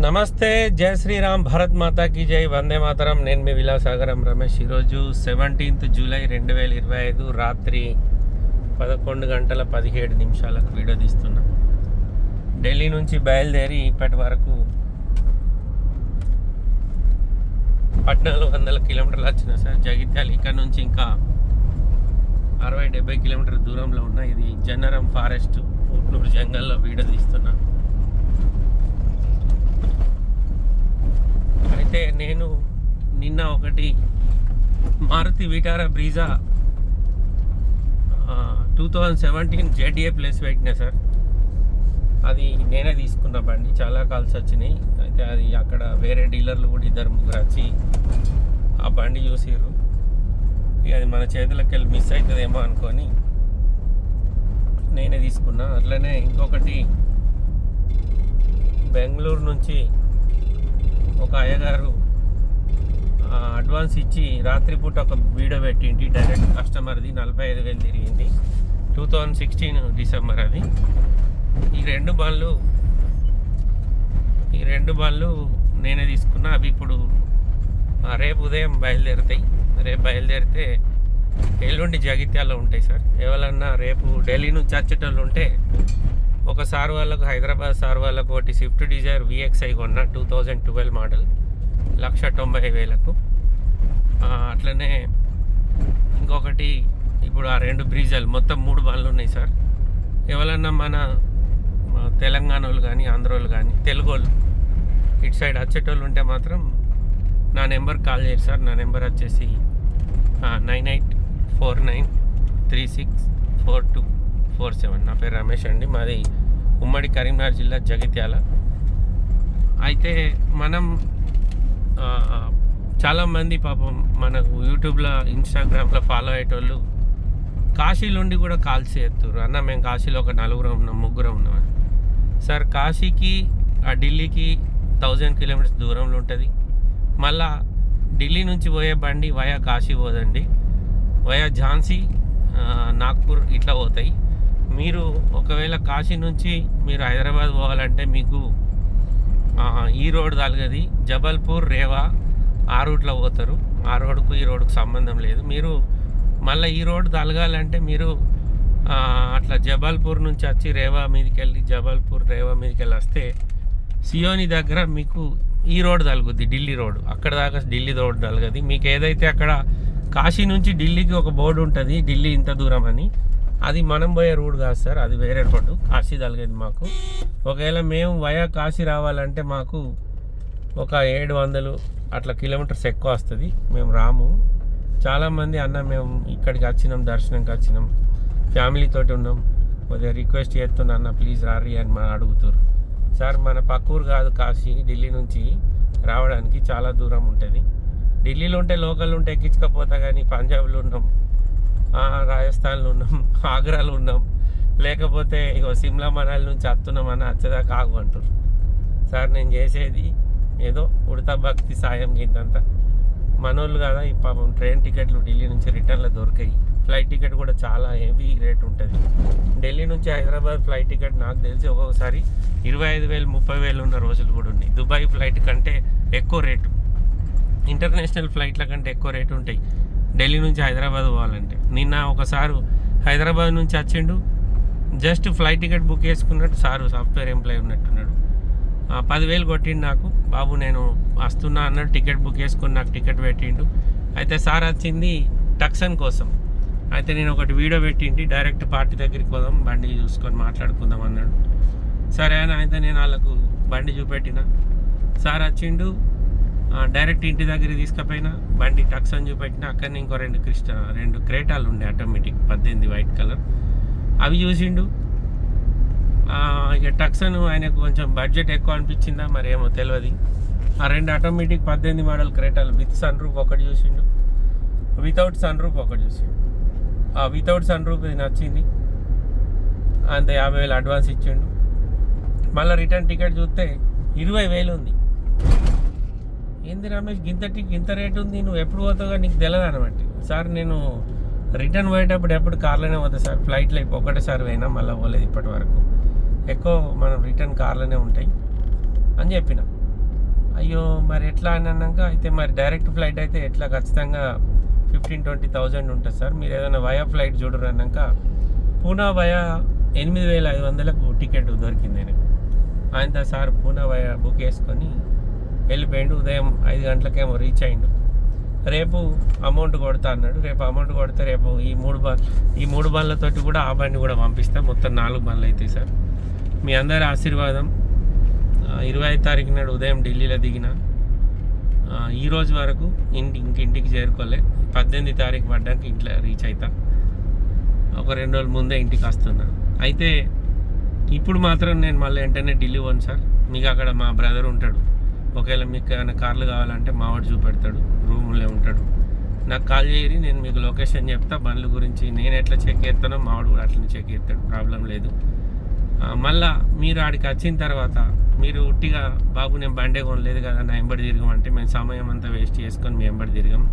నమస్తే జై శ్రీరామ్ భారత్ మాతాకి జై వందే మాతరం. నేను మీ విలాసాగరం రమేష్. ఈరోజు సెవెంటీన్త్ జూలై రెండు వేల ఇరవై ఐదు రాత్రి పదకొండు గంటల పదిహేడు నిమిషాలకు వీడియో తీస్తున్నా. ఢిల్లీ నుంచి బయలుదేరి ఇప్పటి వరకు పద్నాలుగు వందల కిలోమీటర్లు వచ్చిన సార్. జగిత్యాల ఇక్కడ నుంచి ఇంకా అరవై డెబ్బై కిలోమీటర్ దూరంలో ఉన్న ఇది జన్నరం ఫారెస్ట్ పూట్నూరు జంగల్లో వీడియో తీస్తున్నాను అయితే నేను నిన్న ఒకటి Maruti Vitara Brezza two thousand seventeen Z A plus పెట్టినా సార్. అది నేనే తీసుకున్న బండి చాలా కాల్స్ వచ్చినాయి. అయితే అది అక్కడ వేరే డీలర్లు కూడా ఇద్దరు ముగ్గురు వచ్చి ఆ బండి చూసిర్రు. ఇక అది మన చేతులకు వెళ్ళి మిస్ అవుతుందేమో అనుకొని నేనే తీసుకున్నా. అట్లనే ఇంకొకటి బెంగళూరు నుంచి ఒక అయ్యగారు అడ్వాన్స్ ఇచ్చి రాత్రిపూట ఒక వీడియో పెట్టింటి డైరెక్ట్ కస్టమర్ది నలభై ఐదు వేలు తిరిగింది. టూ థౌజండ్ సిక్స్టీన్ డిసెంబర్ అది. ఈ రెండు బండ్లు ఈ రెండు బండ్లు నేనే తీసుకున్నా. అవి ఇప్పుడు ఆ, రేపు ఉదయం బయలుదేరుతాయి. రేపు బయలుదేరితే ఎల్లుండి జగిత్యాలలో ఉంటాయి సార్. ఎవరన్నా రేపు ఢిల్లీ నుంచి వచ్చేటోళ్ళు ఉంటే ఒక సార్ వాళ్ళకు హైదరాబాద్ సార్ వాళ్ళకు ఒకటి Swift Dzire V X I కొన్న two thousand twelve model lakh తొంభై వేలకు. అట్లనే ఇంకొకటి ఇప్పుడు ఆ రెండు బ్రీజాలు మొత్తం మూడు బండ్లు ఉన్నాయి సార్. ఎవరన్నా మన తెలంగాణ వాళ్ళు కానీ ఆంధ్ర వాళ్ళు కానీ తెలుగు వాళ్ళు ఇటు సైడ్ వచ్చేటోళ్ళు ఉంటే మాత్రం నా నెంబర్ కాల్ చేయరు సార్. నా నెంబర్ వచ్చేసి nine eight four nine three six four two. Four seven. నా పేరు రమేష్ అండి. మాది ఉమ్మడి కరీంనగర్ జిల్లా జగిత్యాల. అయితే మనం చాలామంది పాపం మనకు యూట్యూబ్లో ఇన్స్టాగ్రామ్లో ఫాలో అయ్యేటోళ్ళు కాశీలోండి కూడా కాల్స్ చేస్తారు అన్న మేము కాశీలో ఒక నలుగురం ఉన్నాం ముగ్గురం ఉన్నాం. సార్ కాశీకి ఆ ఢిల్లీకి థౌజండ్ కిలోమీటర్స్ దూరంలో ఉంటుంది. మళ్ళా ఢిల్లీ నుంచి పోయే బండి వయా కాశీ పోదండి. వయా ఝాన్సీ నాగ్పూర్ ఇట్లా పోతాయి. మీరు ఒకవేళ కాశీ నుంచి మీరు హైదరాబాద్ పోవాలంటే మీకు ఈ రోడ్ తలగది. జబల్పూర్ రేవా ఆ రూట్లో పోతారు. ఆ రోడ్కు ఈ రోడ్కు సంబంధం లేదు. మీరు మళ్ళీ ఈ రోడ్ తలగాలంటే మీరు అట్లా జబల్పూర్ నుంచి వచ్చి రేవా మీదకి వెళ్ళి జబల్పూర్ రేవా మీదకి వెళ్ళి వస్తే సియోని దగ్గర మీకు ఈ రోడ్ తలుగుద్ది ఢిల్లీ రోడ్. అక్కడ దాకా ఢిల్లీ రోడ్ తలగది. మీకు ఏదైతే అక్కడ కాశీ నుంచి ఢిల్లీకి ఒక బోర్డు ఉంటుంది ఢిల్లీ ఇంత దూరం అని. అది మనం పోయే రూట్ కాదు సార్ అది వేరే రోడ్డు. కాశీ తలగేది మాకు. ఒకవేళ మేము వయా కాశీ రావాలంటే మాకు ఒక ఏడు వందలు అట్లా కిలోమీటర్స్ ఎక్కువ వస్తుంది. మేము రాము. చాలామంది అన్న మేము ఇక్కడికి వచ్చినాం దర్శనంకి వచ్చినాం. ఫ్యామిలీతోటి ఉన్నాం. కొద్దిగా రిక్వెస్ట్ చేస్తున్నా అన్న ప్లీజ్ రారి అని మన అడుగుతారు సార్ మన పక్కూరు కాదు కాశీ ఢిల్లీ నుంచి రావడానికి చాలా దూరం ఉంటుంది. ఢిల్లీలో ఉంటే లోకల్ ఉంటే ఎక్కించకపోతా కానీ పంజాబ్లో ఉన్నాం. రాజస్థాన్లో ఉన్నాం ఆగ్రాలో ఉన్నాం. లేకపోతే ఇగో సిమ్లా మనాలి నుంచి వస్తున్నామని వచ్చేదాకా ఆగు అంటారు సార్ నేను చేసేది ఏదో ఉడతా భక్తి సాయం గిందంతా. మనోళ్ళు కదా ఈ పాపం ట్రైన్ టికెట్లు ఢిల్లీ నుంచి రిటర్న్లో దొరికాయి. ఫ్లైట్ టికెట్ కూడా చాలా హెవీ రేట్ ఉంటుంది. ఢిల్లీ నుంచి హైదరాబాద్ ఫ్లైట్ టికెట్ నాకు తెలిసి ఒక్కొక్కసారి ఇరవై ఐదు వేలు ముప్పై వేలు ఉన్న రోజులు కూడా ఉన్నాయి. దుబాయ్ ఫ్లైట్ కంటే ఎక్కువ రేటు. ఇంటర్నేషనల్ ఫ్లైట్ల కంటే ఎక్కువ రేటు ఉంటాయి. ఢిల్లీ నుంచి హైదరాబాద్ పోవాలంటే. నిన్న ఒకసారి హైదరాబాద్ నుంచి వచ్చిండు. జస్ట్ ఫ్లైట్ టికెట్ బుక్ చేసుకున్నట్టు సారు సాఫ్ట్వేర్ ఎంప్లాయ్ ఉన్నట్టున్నాడు. పదివేలు కొట్టిండు నాకు. బాబు నేను వస్తున్నా అన్నాడు. టికెట్ బుక్ చేసుకుని నాకు టికెట్ పెట్టిండు. అయితే సార్ వచ్చింది టక్సన్ కోసం. అయితే నేను ఒకటి వీడియో పెట్టింటి. డైరెక్ట్ పార్టీ దగ్గరికి పోదాం బండి చూసుకొని మాట్లాడుకుందాం అన్నాడు. సరే అని అయితే నేను వాళ్ళకు బండి చూపెట్టిన. సార్ వచ్చిండు. డైరెక్ట్ ఇంటి దగ్గర తీసుకుపోయినా బండి టక్సన్ చూపెట్టిన అక్కడనే ఇంకో రెండు క్రిస్ట రెండు క్రేటాలు ఉండే ఆటోమేటిక్ పద్దెనిమిది వైట్ కలర్. అవి చూసిండు. ఇక టక్సన్ ఆయనకు కొంచెం బడ్జెట్ ఎక్కువ అనిపించిందా? మరి ఏమో తెలియదు ఆ రెండు ఆటోమేటిక్ పద్దెనిమిది మోడల్ క్రేటాలు విత్ సన్ రూఫ్ ఒకటి చూసిండు. వితౌట్ సన్ రూఫ్ ఒకటి చూసిండు. ఆ వితౌట్ సన్ రూఫ్ ఇది నచ్చింది. అంత యాభై వేలు అడ్వాన్స్ ఇచ్చిండు. మళ్ళీ రిటర్న్ టికెట్ చూస్తే ఇరవై వేలు ఉంది. ఏంది రమేష్ గింతటి గింత రేట్ ఉంది నువ్వు ఎప్పుడు పోతావుగా నీకు తెలియదు అనమాట సార్ నేను రిటర్న్ పోయేటప్పుడు ఎప్పుడు కార్లోనే పోతా సార్ ఫ్లైట్లో ఇప్పుడు ఒకటేసారి పోయినా మళ్ళీ పోలేదు ఇప్పటి వరకు. ఎక్కువ మనం రిటర్న్ కార్లోనే ఉంటాయి అని చెప్పిన. అయ్యో మరి ఎట్లా అని అన్నాక అయితే మరి డైరెక్ట్ ఫ్లైట్ అయితే ఎట్లా ఖచ్చితంగా ఫిఫ్టీన్ ట్వంటీ థౌజండ్ ఉంటుంది సార్. మీరు ఏదైనా వయా ఫ్లైట్ చూడరు అన్నాక పూనా వయా ఎనిమిది వేల ఐదు వందలకు టికెట్ దొరికింది నేను ఆయనతో సార్ పూనా వయా బుక్ చేసుకొని వెళ్ళిపోయిండు ఉదయం ఐదు గంటలకేమో రీచ్ అయిండు. రేపు అమౌంట్ కొడతా అన్నాడు. రేపు అమౌంట్ కొడితే రేపు ఈ మూడు బ ఈ మూడు బండ్లతోటి కూడా ఆ బండి కూడా పంపిస్తా. మొత్తం నాలుగు బండ్లు అవుతాయి సార్. మీ అందరి ఆశీర్వాదం. ఇరవై ఐదు తారీఖు నాడు ఉదయం ఢిల్లీలో దిగిన ఈరోజు ఈ రోజు వరకు ఇంటి ఇంక ఇంటికి చేరుకోలే. పద్దెనిమిది తారీఖు పడ్డాక ఇంట్లో రీచ్ అవుతా ఒక రెండు రోజుల ముందే ఇంటికి వస్తున్నా. అయితే ఇప్పుడు మాత్రం నేను మళ్ళీ వెంటనే ఢిల్లీ పోను సార్. మీకు అక్కడ మా బ్రదర్ ఉంటాడు. ఒకవేళ మీకు ఏమైనా కార్లు కావాలంటే మావాడు చూపెడతాడు రూమ్లో ఉంటాడు. నాకు కాల్ చేయరి నేను మీకు లొకేషన్ చెప్తా బండ్ల గురించి నేను ఎట్లా చెక్ చేస్తానో మావాడు కూడా అట్లనే చెక్ చేస్తాడు ప్రాబ్లం లేదు. మళ్ళా మీరు ఆడికి వచ్చిన తర్వాత మీరు ఉట్టిగా బాబు నేను బండే కొనలేదు కదా నా ఎంబడి తిరగమంటే మేము సమయం అంతా వేస్ట్ చేసుకొని మేము ఎంబడి తిరగం.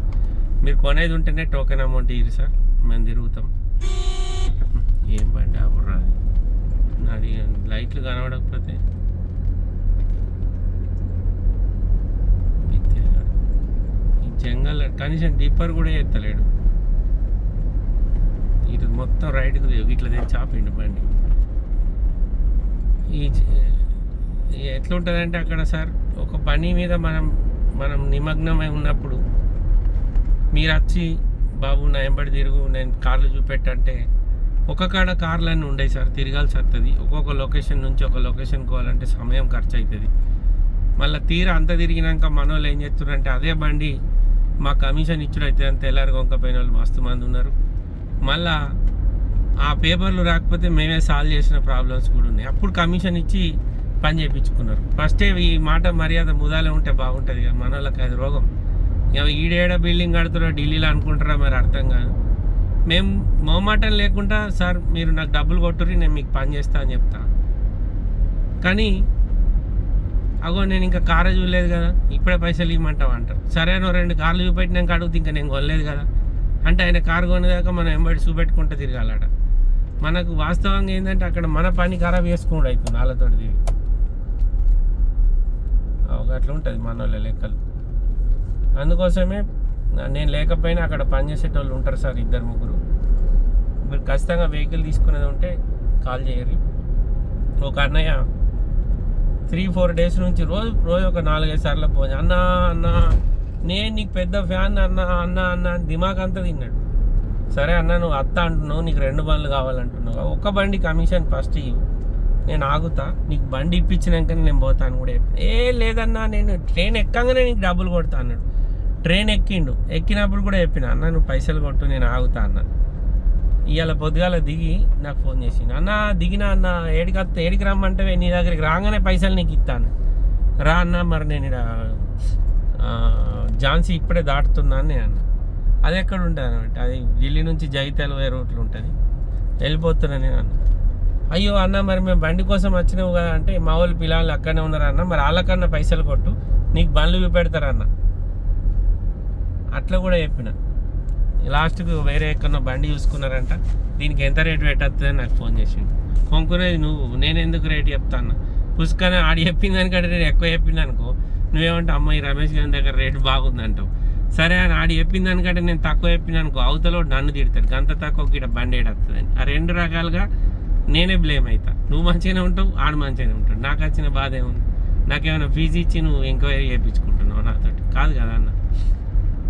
మీరు కొనేది ఉంటేనే టోకెన్ అమౌంట్ ఇరు సార్ మేము తిరుగుతాం. ఏం బండి అప్పుడు రాదు నాది లైట్లు కనబడకపోతే బిత్తిరిగాడు. ఈ జంగల్ కనీసం డిప్పర్ కూడా ఎత్తలేడు. ఇటు మొత్తం రైట్కి దిగు ఇట్లా తెచ్చి ఆపిండు బండి. ఈ ఎట్లుంటుందంటే అక్కడ సార్ ఒక పని మీద మనం మనం నిమగ్నమై ఉన్నప్పుడు మీరు వచ్చి బాబు నా వెంబడి తిరుగు నేను కార్లు చూపెట్టంటే ఒక కాడ కార్లు అన్నీ ఉండేవి సార్ తిరగాల్సి వస్తుంది ఒక్కొక్క లొకేషన్ నుంచి ఒక లొకేషన్ పోవాలంటే సమయం ఖర్చు అవుతుంది మళ్ళీ తీరా అంత తిరిగినాక మనోళ్ళు ఏం చేస్తున్నారంటే అదే బండి మా కమిషన్ ఇచ్చుడు అయితే తెల్లారి గొంకపోయిన వాళ్ళు మస్తు మంది ఉన్నారు. మళ్ళా ఆ పేపర్లు రాకపోతే మేమే సాల్వ్ చేసిన ప్రాబ్లమ్స్ కూడా ఉన్నాయి. అప్పుడు కమిషన్ ఇచ్చి పని చేయించుకున్నారు ఫస్టే ఈ మాట మర్యాద ముదాలే ఉంటే బాగుంటుంది కదా మన వాళ్ళకి అది రోగం. ఇక ఈడేడ బిల్డింగ్ కడుతున్నా ఢిల్లీలో అనుకుంటారా మరి అర్థం కాదు. మేము మొహమాటం లేకుండా సార్ మీరు నాకు డబ్బులు కొట్టుర్రి నేను మీకు పని చేస్తా అని చెప్తా. కానీ అగో నేను ఇంకా కారు చూడలేదు కదా. ఇప్పుడే పైసలు ఇవ్వమంటావు అంటారు. సరే నువ్వు రెండు కార్లు చూపెట్టినాక అడుగుతా ఇంకా నేను కొనలేదు కదా. అంటే ఆయన కారు కొనేదాకా మనం ఎంబడి చూపెట్టుకుంటూ తిరగాలట. మనకు వాస్తవంగా ఏంటంటే అక్కడ మన పని ఖరాబ్ చేసుకోండి అవుతుంది వాళ్ళతో తిరిగి. ఒక అట్లా ఉంటుంది మన వాళ్ళ లెక్కలు. అందుకోసమే నేను లేకపోయినా అక్కడ పనిచేసేటోళ్ళు ఉంటారు సార్ ఇద్దరు ముగ్గురు. మీరు ఖచ్చితంగా వెహికల్ తీసుకునేది ఉంటే కాల్ చేయరు ఒక అన్నయ్య త్రీ ఫోర్ డేస్ నుంచి రోజు రోజు ఒక నాలుగైదు సార్లు పోయి అన్న అన్న నేను నీకు పెద్ద ఫ్యాన్ అన్న అన్న అన్న అని దిమాగ్ అంతా తిన్నాడు. సరే అన్న నువ్వు అత్త అంటున్నావు నీకు రెండు బండ్లు కావాలంటున్నావు. ఒక్క బండి కమిషన్ ఫస్ట్ ఇవ్వు నేను ఆగుతా నీకు బండి ఇప్పించినాక నేను పోతాను కూడా ఏ లేదన్నా నేను ట్రైన్ ఎక్కంగానే నీకు డబ్బులు కొడతా అన్నాడు. ట్రైన్ ఎక్కిండు. ఎక్కినప్పుడు కూడా చెప్పిన అన్న నువ్వు పైసలు కొట్టు నేను ఆగుతా అన్నాను ఇవాళ పొద్దుగాల దిగి నాకు ఫోన్ చేసిండు. అన్న దిగినా అన్న ఏడికి వస్తే ఏడికి రమ్మంటే నీ దగ్గరికి రాగానే పైసలు నీకు ఇస్తాను రా అన్న మరి నేను ఇక్కడ ఝాన్సీ ఇప్పుడే దాటుతున్నాను నేను అన్న. అది ఎక్కడ ఉంటుంది అనమాట అది ఢిల్లీ నుంచి జైతాల్ వేరే రూట్లు ఉంటుంది. వెళ్ళిపోతున్నా నేను అన్న. అయ్యో అన్న మరి మేము బండి కోసం వచ్చినావు కదా అంటే మా వాళ్ళు పిల్లలు అక్కడనే ఉన్నారు అన్న మరి వాళ్ళకన్నా పైసలు కొట్టు నీకు బండ్లు పెడతారన్న. అట్లా కూడా చెప్పిన. లాస్ట్కు వేరే ఎక్కడో బండి చూసుకున్నారంట. దీనికి ఎంత రేటు పెట్టద్దని నాకు ఫోన్ చేసిండు. కొనుక్కునేది నువ్వు నేను ఎందుకు రేటు చెప్తాను పుస్తకాన్ని ఆడి చెప్పింది దానికంటే నేను ఎక్కువ చెప్పింది అనుకో. నువ్వేమంటే అమ్మాయి రమేష్ గారి దగ్గర రేటు బాగుంది అంటావు సరే అని ఆడి చెప్పింది దానికంటే నేను తక్కువ చెప్పిన అనుకో అవతలో నన్ను తిడతాడు. గంత తక్కువ గిట బండి ఏడొస్తుంది ఆ రెండు రకాలుగా నేనే బ్లేమ్ అవుతా నువ్వు మంచిగానే ఉంటావు ఆడు మంచిగానే ఉంటాడు. నాకు వచ్చిన బాధ ఏముంది? నాకేమైనా ఫీజు ఇచ్చి నువ్వు ఎంక్వైరీ చేయించుకుంటున్నావు నాతోటి? కాదు కదా అన్న.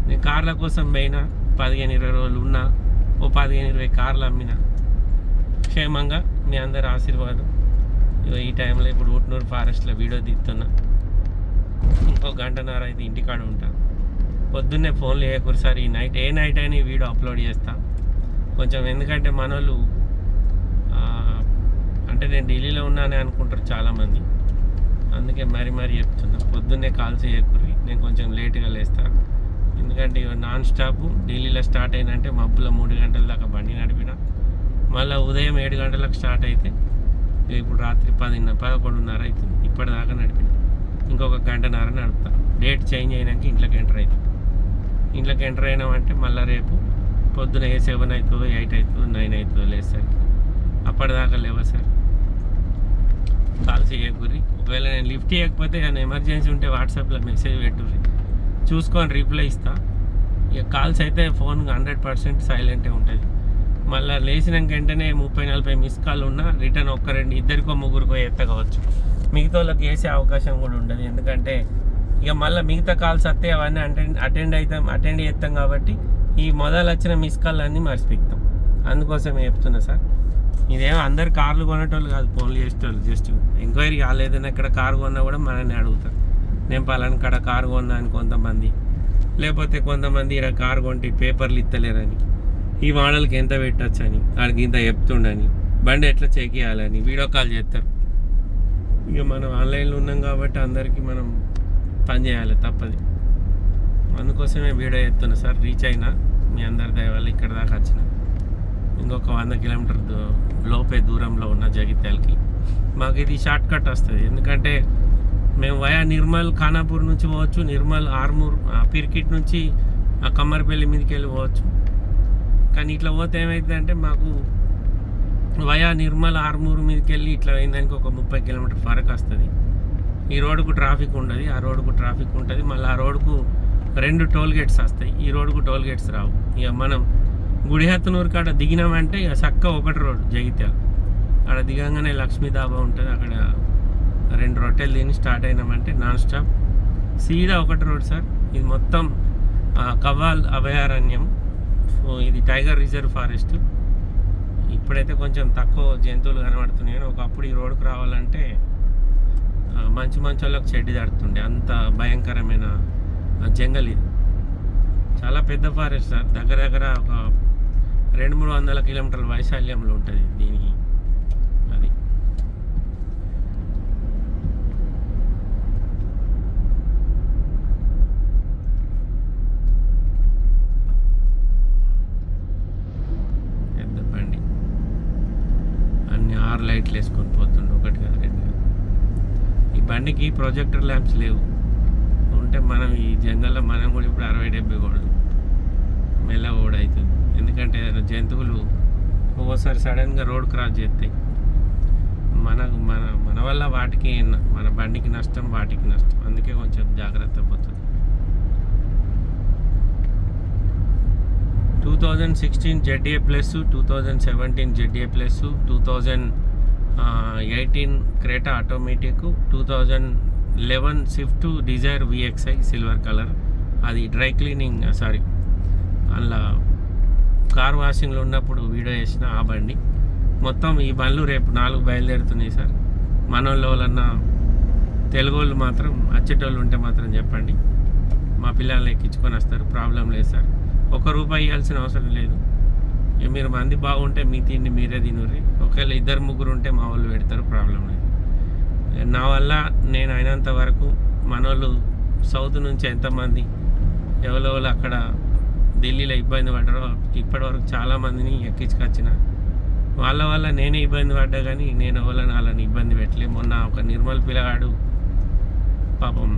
నేను కార్ల కోసం పోయినా పదిహేను ఇరవై రోజులు ఉన్నా ఓ పదిహేను ఇరవై కార్లు అమ్మిన క్షేమంగా మీ అందరి ఆశీర్వాదం. ఇగో ఈ టైంలో ఇప్పుడు ఊట్నూరు ఫారెస్ట్లో వీడియో తీస్తున్నా. ఇంకో గంటన్నర అయితే ఇంటికాడ ఉంటాను పొద్దున్నే ఫోన్లు వేయకూరసారి ఈ నైట్ ఏ నైట్ అయినా ఈ వీడియో అప్లోడ్ చేస్తా. కొంచెం ఎందుకంటే మనోళ్ళు అంటే నేను ఢిల్లీలో ఉన్నానే అనుకుంటారు చాలామంది. అందుకే మరీ మరీ చెప్తున్నా. పొద్దున్నే కాల్స్ చేయకూరి నేను కొంచెం లేట్గా లేస్తాను ఎందుకంటే నాన్ స్టాప్ ఢిల్లీలో స్టార్ట్ అయిందంటే మబ్బులో మూడు గంటల దాకా బండి నడిపిన. మళ్ళీ ఉదయం ఏడు గంటలకు స్టార్ట్ అయితే ఇప్పుడు రాత్రి పదిన్నర పదకొండున్నర అవుతుంది. ఇప్పటిదాకా నడిపిన. ఇంకొక గంటన్నర నడుపుతా. డేట్ చేంజ్ అయినాక ఇంట్లోకి ఎంటర్ అవుతుంది ఇంట్లోకి ఎంటర్ అయినామంటే మళ్ళీ రేపు పొద్దున ఏ సెవెన్ అవుతుందో ఎయిట్ అవుతుందో నైన్ అవుతుందో లేసరికి అప్పటిదాకా లేవా సార్ కాల్స్ చేయకూరి ఒకవేళ నేను లిఫ్ట్ చేయకపోతే నేను ఎమర్జెన్సీ ఉంటే వాట్సాప్లో మెసేజ్ పెట్టుర్రి. చూసుకొని రిప్లై ఇస్తా. ఇక కాల్స్ అయితే ఫోన్ హండ్రెడ్ పర్సెంట్ సైలెంటే ఉంటుంది మళ్ళీ లేచినాక వెంటనే ముప్పై నలభై మిస్ కాల్ ఉన్నా రిటర్న్ ఒక్క రెండు ఇద్దరికో ముగ్గురికో ఎత్తగవచ్చు మిగతా వాళ్ళకి వేసే అవకాశం కూడా ఉండదు. ఎందుకంటే ఇక మళ్ళీ మిగతా కాల్స్ వస్తే అవన్నీ అటెండ్ అటెండ్ అవుతాం అటెండ్ చేస్తాం కాబట్టి ఈ మొదలు వచ్చిన మిస్ కాల్ అన్నీ మర్చిపోతాం. అందుకోసమే చెప్తున్నా సార్. ఇదేమో అందరు కార్లు కొనేటోళ్ళు కాదు ఫోన్లు చేసేటోళ్ళు. జస్ట్ ఎంక్వైరీ కాలేదన్నా ఇక్కడ కారు కొన్నా కూడా మనల్ని అడుగుతారు. నేను పలానా కాడ కారు కొన్నాను అని కొంతమంది. లేకపోతే కొంతమంది ఇలా కారు కొంటే పేపర్లు ఇస్తలేరని ఈ మోడల్కి ఎంత పెట్టచ్చు అని వాడికి ఇంత చెప్తుండని. బండి ఎట్లా చెక్ చేయాలని వీడియో కాల్ చేస్తారు. ఇక మనం ఆన్లైన్లో ఉన్నాం కాబట్టి అందరికీ మనం పని చేయాలి తప్పది. అందుకోసమే వీడియో చేస్తున్నా సార్ రీచ్ అయినా మీ అందరి దయవల్ల ఇక్కడ దాకా వచ్చిన. ఇంకొక వంద కిలోమీటర్ లోపే దూరంలో ఉన్న జగిత్యాలకి. మాకు ఇది షార్ట్ కట్ వస్తుంది. ఎందుకంటే మేము వయా నిర్మల్ ఖానాపూర్ నుంచి పోవచ్చు నిర్మల్ ఆర్మూర్ ఆ పిర్కిట్ నుంచి ఆ కమ్మరిపల్లి మీదకి వెళ్ళి పోవచ్చు. కానీ ఇట్లా పోతే ఏమవుతుందంటే మాకు వయా నిర్మల్ ఆర్మూర్ మీదకి వెళ్ళి ఇట్లా అయిందానికి ఒక ముప్పై కిలోమీటర్ ఫరక్ వస్తుంది. ఈ రోడ్కు ట్రాఫిక్ ఉండదు ఆ రోడ్డుకు ట్రాఫిక్ ఉంటుంది. మళ్ళీ ఆ రోడ్కు రెండు టోల్ గేట్స్ వస్తాయి ఈ రోడ్డుకు టోల్ గేట్స్ రావు. ఇక మనం గుడిహత్తనూరు కాడ దిగినామంటే ఇక చక్క ఒకటి రోడ్ జగిత్యాల. అక్కడ దిగంగానే లక్ష్మీ దాబా ఉంటుంది అక్కడ రెండు రొట్టెలు తిని స్టార్ట్ అయినామంటే నాన్ స్టాప్ సీదా ఒకటి రోడ్ సార్. ఇది మొత్తం కవ్వాల్ అభయారణ్యం. ఇది టైగర్ రిజర్వ్ ఫారెస్ట్. ఇప్పుడైతే కొంచెం తక్కువ జంతువులు కనబడుతున్నాయి ఒకప్పుడు ఈ రోడ్డుకు రావాలంటే మంచి మంచి వాళ్ళకి చెడ్డి దాడుతుండే అంత భయంకరమైన జంగల్ ఇది. చాలా పెద్ద ఫారెస్ట్ సార్. దగ్గర దగ్గర ఒక రెండు మూడు వందల కిలోమీటర్ల వైశాల్యంలో ఉంటుంది దీనికి అది పెద్ద బండి అన్ని ఆరు లైట్లు వేసుకొని పోతుండే ఒకటి కాదు రెండు కాదు ఈ బండికి ప్రొజెక్టర్ ల్యాంప్స్ లేవు. ఉంటే మనం ఈ జంగల్లో మనం కూడా ఇప్పుడు అరవై డెబ్బై కోళ్ళు మెల్ల ఓడవుతుంది అవుతుంది. ఎందుకంటే ఏదైనా జంతువులు ఒక్కోసారి సడన్గా రోడ్ క్రాస్ చేస్తాయి మనకు మన మన వల్ల వాటికి మన బండికి నష్టం వాటికి నష్టం. అందుకే కొంచెం జాగ్రత్త పోతుంది two thousand sixteen Z A plus two thousand seventeen Z A plus two thousand eighteen Creta automatic two thousand eleven Swift Dzire V X I silver colour. అది డ్రై క్లీనింగ్ సారీ. అందులో కార్ వాషింగ్లో ఉన్నప్పుడు video చేసిన ఆ బండి. మొత్తం ఈ బండ్లు రేపు నాలుగు బయలుదేరుతున్నాయి సార్. మనోళ్ళు తెలుగు వాళ్ళు మాత్రం అచ్చేటోళ్ళు ఉంటే మాత్రం చెప్పండి. మా పిల్లల్ని ఎక్కించుకొని వస్తారు ప్రాబ్లం లేదు సార్. ఒక రూపాయి ఇవ్వాల్సిన అవసరం లేదు. మీరు మంది బాగుంటే మీ తిండి మీరే తినుర్రి. ఒకవేళ ఇద్దరు ముగ్గురు ఉంటే మా వాళ్ళు పెడతారు ప్రాబ్లం లేదు. నా వల్ల నేను అయినంత వరకు మనోళ్ళు సౌత్ నుంచి ఎంతమంది ఎవరెవరు అక్కడ ఢిల్లీలో ఇబ్బంది పడ్డారో ఇప్పటివరకు చాలామందిని ఎక్కించుకొచ్చిన. వాళ్ళ వల్ల నేనే ఇబ్బంది పడ్డా కానీ నేను ఎవరైనా వాళ్ళని ఇబ్బంది పెట్టలే. మొన్న ఒక నిర్మల్ పిల్లగాడు పాపం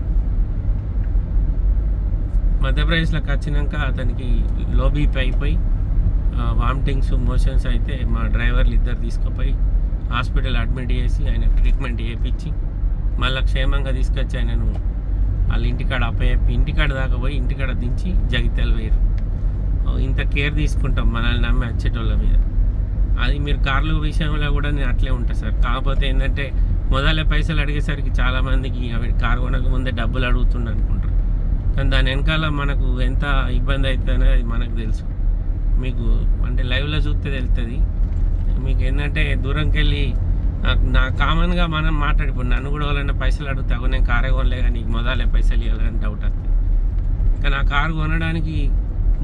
మధ్యప్రదేశ్లోకి వచ్చినాక అతనికి లోబీపై అయిపోయి వామిటింగ్స్ మోషన్స్ అయితే మా డ్రైవర్లు ఇద్దరు తీసుకుపోయి హాస్పిటల్ అడ్మిట్ చేసి ఆయన ట్రీట్మెంట్ చేయించి మళ్ళీ క్షేమంగా తీసుకొచ్చి ఆయనను వాళ్ళ ఇంటికాడ అప్పయ్యప్పి ఇంటికాడ దాకా పోయి ఇంటికాడ దించి జగిత్యాలు వేరు ఇంత కేర్ తీసుకుంటాం మనల్ని నమ్మి వచ్చేటోళ్ళ మీద. అది మీరు కార్లు విషయంలో కూడా నేను అట్లే ఉంటా సార్. కాకపోతే ఏంటంటే మొదలే పైసలు అడిగేసరికి చాలామందికి అవి కారు కొనక ముందే డబ్బులు అడుగుతుండ అనుకుంటారు. కానీ దాని వెనకాల మనకు ఎంత ఇబ్బంది అవుతుంది అనేది మనకు తెలుసు. మీకు అంటే లైవ్లో చూస్తే తెలుస్తుంది మీకు ఏంటంటే దూరంకి వెళ్ళి నా కామన్గా మనం మాట్లాడిపోయి నన్ను కూడా వాళ్ళైనా పైసలు అడుగుతావు నేను కారే కొనలే కానీ నీకు మొదలే పైసలు ఇవ్వాలని డౌట్ వస్తుంది. కానీ ఆ కారు కొనడానికి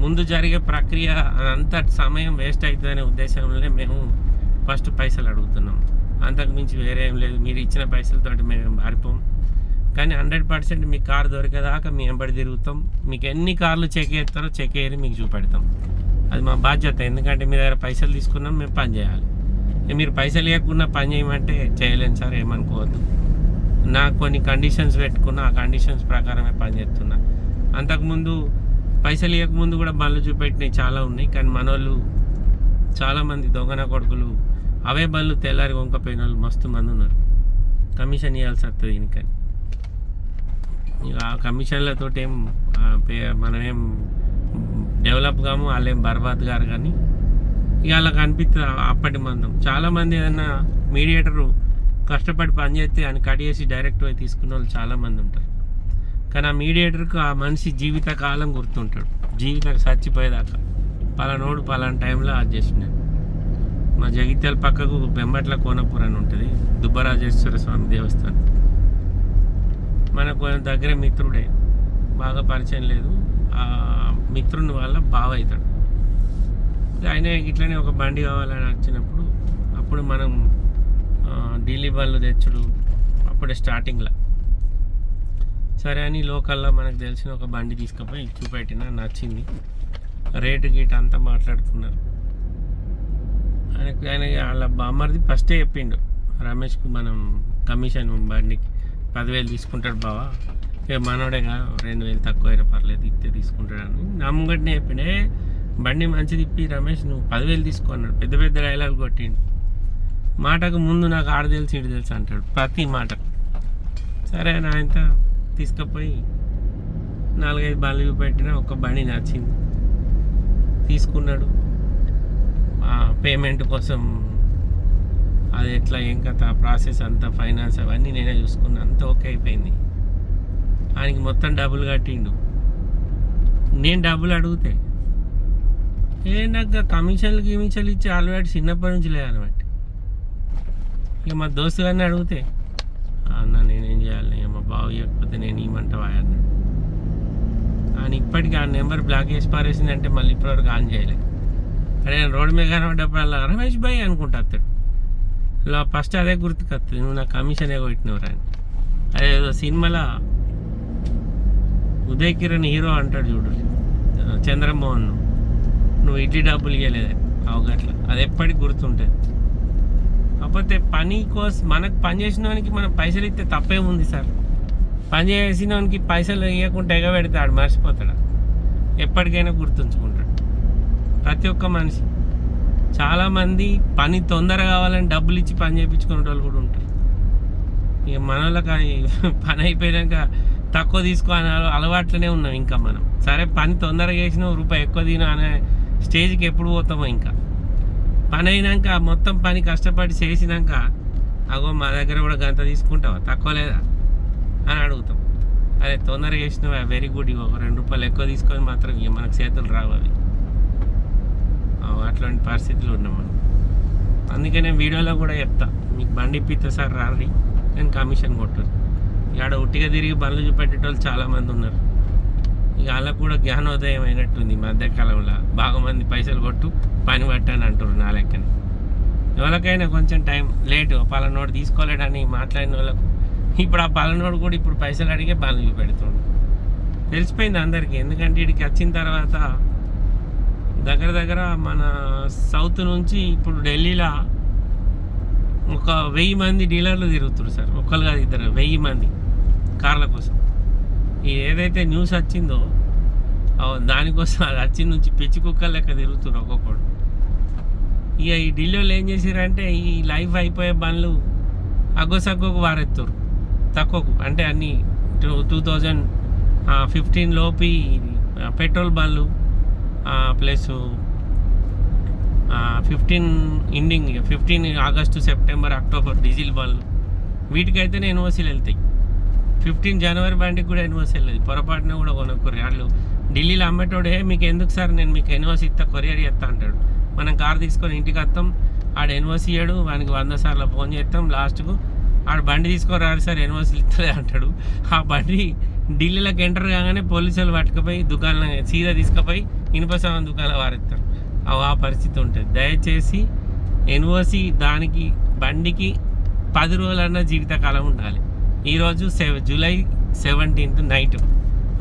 ముందు జరిగే ప్రక్రియ అంత సమయం వేస్ట్ అవుతుందనే ఉద్దేశంలోనే మేము ఫస్ట్ పైసలు అడుగుతున్నాం. అంతకు మించి వేరే ఏం లేదు. మీరు ఇచ్చిన పైసలతోటి మేము మారిపోం. కానీ హండ్రెడ్ పర్సెంట్ మీ కారు దొరికేదాకా మేము ఎంబడి తిరుగుతాం. మీకు ఎన్ని కార్లు చెక్ చేస్తారో చెక్ చేయని మీకు చూపెడతాం. అది మా బాధ్యత. ఎందుకంటే మీ దగ్గర పైసలు తీసుకున్నాం మేము పని చేయాలి. మీరు పైసలు లేకుండా పని చేయమంటే చేయలేను సార్ ఏమనుకోవద్దు. నాకు కొన్ని కండిషన్స్ పెట్టుకున్నా ఆ కండిషన్స్ ప్రకారమే పని చేస్తున్నా. అంతకుముందు పైసలు ఇవ్వకముందు కూడా బండ్లు చూపెట్టినవి చాలా ఉన్నాయి. కానీ మనోళ్ళు చాలామంది దొంగన కొడుకులు అవే బండ్లు తెల్లారి వంకపోయిన వాళ్ళు మస్తు మంది ఉన్నారు. కమిషన్ ఇవ్వాల్సి వస్తుంది దీనికని. ఇక ఆ కమిషన్లతో ఏం పే- మనమేం డెవలప్ కాము వాళ్ళేం బర్బాద్ గారు కానీ ఇక వాళ్ళకి అనిపిస్తుంది అప్పటి మందం. చాలామంది ఏదైనా మీడియేటరు కష్టపడి పనిచేస్తే అని కట్ చేసి డైరెక్ట్ పోయి తీసుకున్న వాళ్ళు చాలామంది ఉంటారు. కానీ ఆ మీడియేటర్కి ఆ మనిషి జీవిత కాలం గుర్తుంటాడు. జీవితం చచ్చిపోయేదాకా. పలానోడు పలానా టైంలో అది చేసినాడు మా జగిత్యాల పక్కకు బెంబట్ల కోనపూర్ అని ఉంటుంది. దుబ్బరాజేశ్వర స్వామి దేవస్థానం. మనకు దగ్గర మిత్రుడే. బాగా పరిచయం లేదు. మిత్రుని వల్ల బావ అవుతాడు. ఆయన ఇట్లనే ఒక బండి కావాలని వచ్చినప్పుడు అప్పుడు మనం ఢిల్లీ బళ్ళు తెచ్చుడు అప్పుడే స్టార్టింగ్లో. సరే అని లోకల్లో మనకు తెలిసిన ఒక బండి తీసుకుపోయి చూపెట్టిన నచ్చింది. రేటు గీట అంతా మాట్లాడుకున్నారు. ఆయనకు ఆయన వాళ్ళ బామ్మర్ది ఫస్టే చెప్పిండు రమేష్కు మనం కమిషన్ బండికి పదివేలు తీసుకుంటాడు బావా మనోడేగా రెండు వేలు తక్కువ అయినా పర్లేదు ఇస్తే తీసుకుంటాడని. నమ్మగడ్డ నమ్మగట్టినే బండి మంచి తిప్పి రమేష్ నువ్వు పదివేలు తీసుకో అన్నాడు. పెద్ద పెద్ద డైలాగులు కొట్టిండు. మాటకు ముందు నాకు ఆడ తెలుసు ఇటు తెలుసు అంటాడు. ప్రతి మాట. సరే నా ఇంత తీసుకుపోయి నాలుగైదు బండ్లు పెట్టిన ఒక బండి నచ్చింది. తీసుకున్నాడు. ఆ పేమెంట్ కోసం అది ఎట్లా ఏం కథ ప్రాసెస్ అంతా ఫైనాన్స్ అవన్నీ నేనే చూసుకున్నా. అంతా ఓకే అయిపోయింది. ఆయనకి మొత్తం డబ్బులు కట్టిండు. నేను డబ్బులు అడిగితే ఏ నాకు కమిషన్లు గిమిషన్లు ఇచ్చి అలవాటు చిన్నప్పటి నుంచి లేదనమాట ఇక మా దోస్తు గారిని అడిగితే అన్న నేనేం చేయాలి? ఇక మా బావ చెప్పకపోతే నేను ఇవ్వమంటావా? అన్నాడు. ఆయన ఇప్పటికీ ఆ నెంబర్ బ్లాక్ చేసి పారేసిందంటే మళ్ళీ ఇప్పటివరకు ఆన్ చేయలేదు అరే నేను రోడ్డు మీద కనబడ్డప్పుడల్లా రమేష్ భాయ్ అనుకుంటా అతడు. ఇలా ఫస్ట్ అదే గుర్తుకొస్తుంది నువ్వు నా కమిషన్ కొట్టినవరా? అని. అదేదో సినిమాలో ఉదయ్ కిరణ్ హీరో అంటాడు చూడు చంద్రమోహన్. నువ్వు ఇడ్లీ డబ్బులు ఇవ్వలేదు అవగట్ల. అది ఎప్పటికి గుర్తుంటుంది. కాకపోతే పని కోసం మనకు పని చేసిన వానికి మనం పైసలు ఇస్తే తప్పే ఉంది సార్. పని చేసిన వానికి పైసలు ఇవ్వకుండా ఎగబెడతాడు మర్చిపోతాడు. ఎప్పటికైనా గుర్తుంచుకుంటాడు. ప్రతి ఒక్క మనిషి. చాలామంది పని తొందర కావాలని డబ్బులు ఇచ్చి పని చేయించుకునే వాళ్ళు కూడా ఉంటారు. ఇక మన వాళ్ళకి పని అయిపోయాక తక్కువ తీసుకో అనే అలవాట్లోనే ఉన్నాం ఇంకా మనం. సరే పని తొందరగా చేసినావు రూపాయి ఎక్కువ తిన అనే స్టేజ్కి ఎప్పుడు పోతామో ఇంకా. పని అయినాక మొత్తం పని కష్టపడి చేసినాక అగో మా దగ్గర కూడా గంత తీసుకుంటావా? తక్కువ లేదా? అని అడుగుతాం. అరే తొందరగా చేసినవా? వెరీ గుడ్ ఇవ్వ ఒక రెండు రూపాయలు ఎక్కువ తీసుకొని మాత్రం ఇక మనకు చేతులు రావు అవి. అట్లాంటి పరిస్థితులు ఉన్నాం మనం. అందుకే నేను వీడియోలో కూడా చెప్తా. మీకు బండి ఇప్పిస్తా సార్ రారి నేను కమిషన్ కొట్టరు ఇక్కడ ఉట్టిగా తిరిగి బండ్లు చూపెట్టేటోళ్ళు చాలామంది ఉన్నారు. ఇక వాళ్ళకు కూడా జ్ఞానోదయం అయినట్టుంది ఈ మధ్యకాలంలో. బాగా మంది పైసలు కొట్టు పని పట్టని అంటారు నా లెక్కన. ఎవరికైనా కొంచెం టైం లేటు పలానోడు తీసుకోలేడని మాట్లాడిన వాళ్ళకు. ఇప్పుడు ఆ పలానోడు కూడా ఇప్పుడు పైసలు అడిగే బండ్లు చూపెడుతుండు. తెలిసిపోయింది అందరికీ. ఎందుకంటే ఇక్కడికి వచ్చిన తర్వాత దగ్గర దగ్గర మన సౌత్ నుంచి ఇప్పుడు ఢిల్లీలో ఒక వెయ్యి మంది డీలర్లు తిరుగుతున్నారు సార్. ఒక్కరు కాదు ఇద్దరు. వెయ్యి మంది కార్ల కోసం. ఈ ఏదైతే న్యూస్ వచ్చిందో దానికోసం అది వచ్చి నుంచి పిచ్చి కుక్క లెక్క తిరుగుతున్నారు ఒక్కొక్కడు. ఇక ఈ ఢిల్లీలో ఏం చేసారంటే ఈ లైఫ్ అయిపోయే బండ్లు అగ్గోసగ్గోకు వారెత్తారు తక్కువకు. అంటే అన్ని టూ టూ థౌజండ్ ఫిఫ్టీన్ లోపి పెట్రోల్ బండ్లు plus fifteen ending fifteen August September October diesel బండ్లు వీటికైతే ఎన్ఓసీలు వెళ్తాయి. ఫిఫ్టీన్ జనవరి బండికి కూడా ఎన్ఓసీ వెళ్ళదు. పొరపాటున కూడా కొనుక్కోరు వాళ్ళు ఢిల్లీలో అమ్మేటోడే మీకు ఎందుకు సార్ నేను మీకు ఎన్ఓసీ ఇస్తా కొరియర్ చేస్తా అంటాడు. మనం కార్ తీసుకొని ఇంటికి వస్తాం. ఆడ ఎన్ఓసీ ఇయ్యాడు వానికి వంద సార్లు ఫోన్ చేస్తాం లాస్ట్కు. ఆడ బండి తీసుకొని రారు సార్ ఎన్ఓసీ ఇస్తలే అంటాడు. ఆ బండి ఢిల్లీలోకి ఎంటర్ కాగానే పోలీసులు పట్టుకుపోయి దుకాణం సీదా తీసుకుపోయి ఇనుప సామాన్ దుకాణం వారెత్తారు ఆ- ఆ పరిస్థితి ఉంటుంది. దయచేసి ఎన్ఓసి దానికి బండికి పది రోజులన్న జీవితకాలం ఉండాలి. ఈరోజు సెవ జూలై సెవెంటీన్త్ నైట్.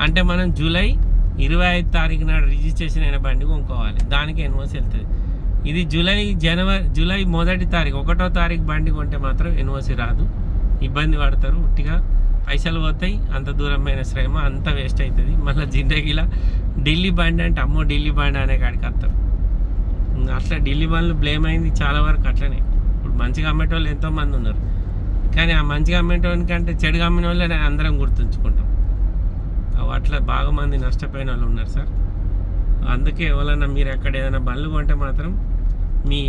అంటే మనం జూలై ఇరవై ఐదు తారీఖు నాడు రిజిస్ట్రేషన్ అయిన బండి కొనుక్కోవాలి. దానికి ఎన్ఓసి వెళ్తుంది. ఇది జూలై జనవరి జూలై మొదటి తారీఖు ఒకటో తారీఖు బండి కొంటే మాత్రం ఎన్ఓసి రాదు. ఇబ్బంది పడతారు. ఉట్టిగా పైసలు పోతాయి. అంత దూరమైన శ్రమ అంత వేస్ట్ అవుతుంది. మళ్ళీ జిందగీలో ఢిల్లీ బండి అంటే అమ్మో ఢిల్లీ బండి అనే కాడికి వస్తారు అట్లా ఢిల్లీ బండ్లు బ్లేమ్ అయింది చాలా వరకు అట్లనే. ఇప్పుడు మంచిగా అమ్మేటోళ్ళు ఎంతోమంది ఉన్నారు. కానీ ఆ మంచిగా అమ్మేటోని కంటే చెడుగా అమ్మిన వాళ్ళని అందరం గుర్తుంచుకుంటాం. అట్లా బాగా మంది నష్టపోయిన వాళ్ళు ఉన్నారు సార్. అందుకే ఎవరన్నా మీరు ఎక్కడ ఏదైనా బండ్లు కొంటే మాత్రం మీ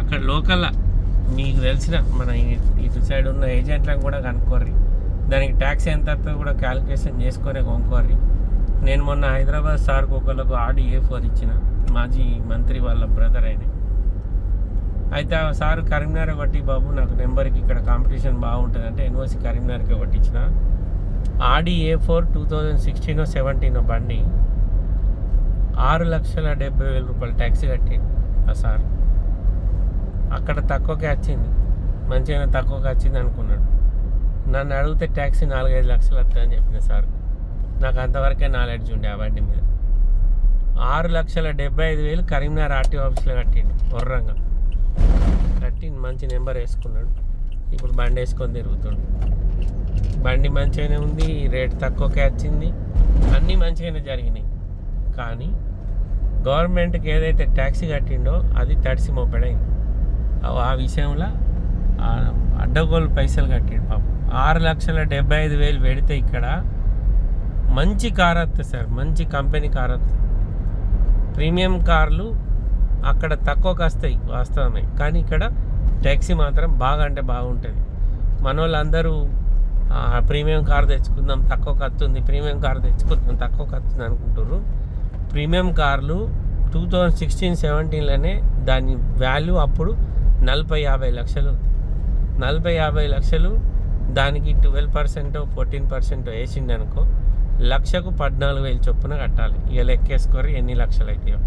అక్కడ లోకల్ మీకు తెలిసిన మన ఇటు సైడ్ ఉన్న ఏజెంట్లను కూడా కనుక్కోర్రి. దానికి ట్యాక్స్ ఎంత కూడా క్యాలిక్యులేషన్ చేసుకొని కొనుక్కోర్రి. నేను మొన్న హైదరాబాద్ సార్కి ఒకళ్ళకు ఆడి ఏ ఫోర్ ఇచ్చిన. మాజీ మంత్రి వాళ్ళ బ్రదర్ ఆయన. అయితే ఆ సార్ కరీంనగర్ కొట్టి బాబు నాకు నెంబర్కి ఇక్కడ కాంపిటీషన్ బాగుంటుంది అంటే ఎన్ఓసి కరీంనగర్కి కొట్టించిన. Audi A four two thousand sixteen seventeen బండి ఆరు లక్షల డెబ్బై వేల రూపాయలు ట్యాక్సీ కట్టింది ఆ సార్. అక్కడ తక్కువకే వచ్చింది. మంచిగానే తక్కువకి వచ్చింది అనుకున్నాడు. నన్ను అడిగితే ట్యాక్సీ నాలుగైదు లక్షలు వస్తుందని చెప్పిన సార్. నాకు అంతవరకే నాలెడ్జ్ ఉండే ఆ బండి మీద. ఆరు లక్షల డెబ్బై ఐదు వేలు కరీంనగర్ ఆర్టీ ఆఫీస్లో కట్టిండు. వర్రంగా కట్టి మంచి నెంబర్ వేసుకున్నాడు. ఇప్పుడు బండి వేసుకొని తిరుగుతుండు. బండి మంచిగానే ఉంది రేట్ తక్కువకే వచ్చింది. అన్నీ మంచిగానే జరిగినాయి. కానీ గవర్నమెంట్కి ఏదైతే ట్యాక్సీ కట్టిండో అది తడిసి మోపెడైంది. ఆ- విషయంలో అడ్డగోలు పైసలు కట్టిండు పాపం. ఆరు లక్షల డెబ్బై ఐదు వేలు పెడితే ఇక్కడ మంచి కార్ వస్తుంది సార్ మంచి కంపెనీ కార్ వస్తుంది ప్రీమియం కార్లు అక్కడ తక్కువకు వస్తాయి వాస్తవమే. కానీ ఇక్కడ ట్యాక్సీ మాత్రం బాగా అంటే బాగుంటుంది. మన వాళ్ళందరూ ప్రీమియం కార్ తెచ్చుకుందాం తక్కువ వస్తుంది ప్రీమియం కార్ తెచ్చుకుందాం తక్కువ వస్తుంది అనుకుంటారు ప్రీమియం కార్లు టూ థౌజండ్ సిక్స్టీన్ సెవెంటీన్లోనే దాని వాల్యూ అప్పుడు నలభై యాభై లక్షలు నలభై యాభై లక్షలు దానికి ట్వెల్వ్ పర్సెంట్ ఫోర్టీన్ పర్సెంట్ వేసిండనుకో అనుకో లక్షకు పద్నాలుగు వేలు చొప్పున కట్టాలి. ఇక లెక్కేసుకోరు ఎన్ని లక్షలు అవుతాయో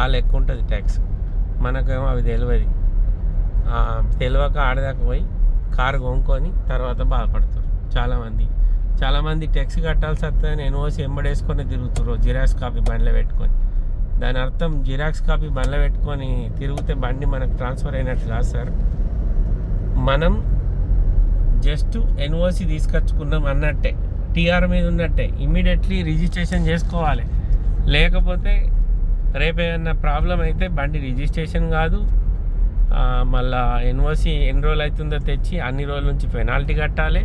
ఆ లెక్క ఉంటుంది ట్యాక్స్ మనకేమో అవి తెలియదు తెలియక ఆడదాకా పోయి కారు కొనుక్కొని తర్వాత బాధపడతారు చాలామంది. చాలామంది ట్యాక్స్ కట్టాల్సి వస్తుందని ఎన్ఓసి ఎంబడేసుకొని తిరుగుతారు జిరాక్స్ కాపీ బండ్లో పెట్టుకొని. దాని అర్థం జిరాక్స్ కాపీ బండ్లో పెట్టుకొని తిరిగితే బండి మనకు ట్రాన్స్ఫర్ అయినట్టు కాదు సార్ మనం జస్ట్ ఎన్ఓసి తీసుకొచ్చుకున్నాం అన్నట్టే. టీఆర్ మీద ఉన్నట్టే ఇమీడియట్లీ రిజిస్ట్రేషన్ చేసుకోవాలి. లేకపోతే రేపు ఏమన్నా ప్రాబ్లం అయితే బండి రిజిస్ట్రేషన్ కాదు. మళ్ళా ఎన్ఓసి ఎన్ని రోజులు అవుతుందో తెచ్చి అన్ని రోజుల నుంచి పెనాల్టీ కట్టాలి.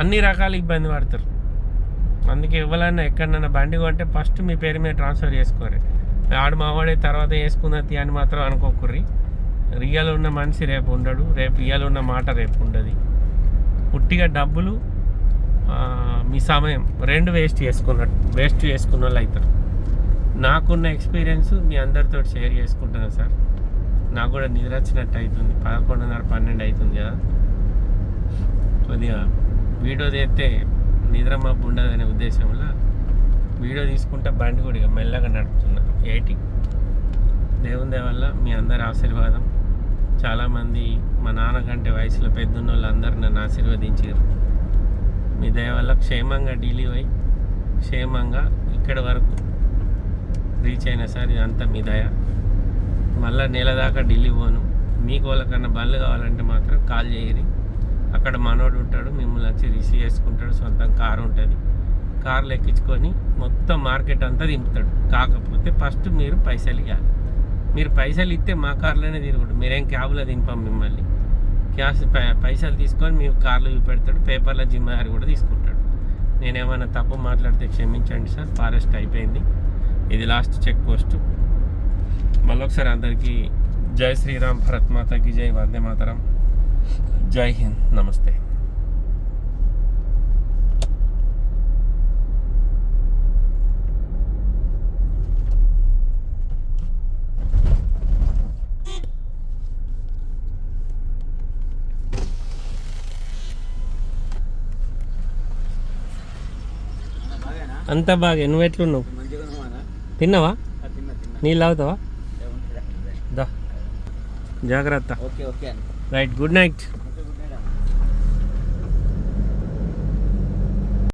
అన్ని రకాల ఇబ్బంది పడతారు. అందుకే ఎవరన్నా ఎక్కడన్నా బండి కొంటే ఫస్ట్ మీ పేరు మీద ట్రాన్స్ఫర్ చేసుకోరు. ఆడు మావాడే తర్వాత వేసుకున్నది అని మాత్రం అనుకోకుర్రి. రియల్ ఉన్న మనిషి రేపు ఉండడు. రేపు రియల్ ఉన్న మాట రేపు ఉండదు. పుట్టిగా డబ్బులు మీ సమయం రెండు వేస్ట్ చేసుకున్నట్టు వేస్ట్ చేసుకున్న వాళ్ళు అవుతారు. నాకున్న ఎక్స్పీరియన్స్ మీ అందరితో షేర్ చేసుకుంటున్నాను సార్. నాకు కూడా నిద్ర వచ్చినట్టు అవుతుంది. పదకొండున్నర పన్నెండు అవుతుంది కదా. కొద్దిగా వీడియో తీస్తే నిద్ర మబ్బు ఉండదనే ఉద్దేశంలో వీడియో తీసుకుంటే బండి కూడా ఇక మెల్లగా నడుపుతున్నా. ఎయిటీ దేవుని దేవల్ల మీ అందరి ఆశీర్వాదం. చాలామంది మా నాన్న కంటే వయసులో పెద్దన్న వాళ్ళందరూ నన్ను ఆశీర్వదించారు మీ దయ వల్ల క్షేమంగా ఢిల్లీ పోయి క్షేమంగా ఇక్కడి వరకు రీచ్ అయినా సార్ ఇదంతా మీ దయ. మళ్ళీ నెల దాకా ఢిల్లీ పోను. మీకు వాళ్ళకన్నా బండ్లు కావాలంటే మాత్రం కాల్ చేయరు అక్కడ మనోడు ఉంటాడు మిమ్మల్ని వచ్చి రిసీవ్ చేసుకుంటాడు సొంతం కారు ఉంటుంది. కార్లు ఎక్కించుకొని మొత్తం మార్కెట్ అంతా దింపుతాడు. కాకపోతే ఫస్ట్ మీరు పైసలు ఇవ్వాలి మీరు పైసలు ఇస్తే మా కార్లోనే తిరుగుడు. మీరేం క్యాబ్లో దింపాం మిమ్మల్ని? క్యాష్ పై- పైసలు తీసుకొని మీ కార్లో చూపెడతాడు పేపర్ల జిమ్మదారి కూడా తీసుకుంటాడు. నేనేమైనా తప్పు మాట్లాడితే క్షమించండి సార్ ఫారెస్ట్ అయిపోయింది. ఇది లాస్ట్ చెక్ పోస్ట్. మళ్ళొకసారి అందరికీ జై శ్రీరామ్ భరత్ మాతకి జై వందే మాతరం. జై హింద్ నమస్తే. అంతా బాగా నువ్వు ఎట్లున్నావు? తిన్నావా? తిన్నా తిన్నా నీళ్ళు ఏముంది? దా. జాగ్రత్త. Right good night.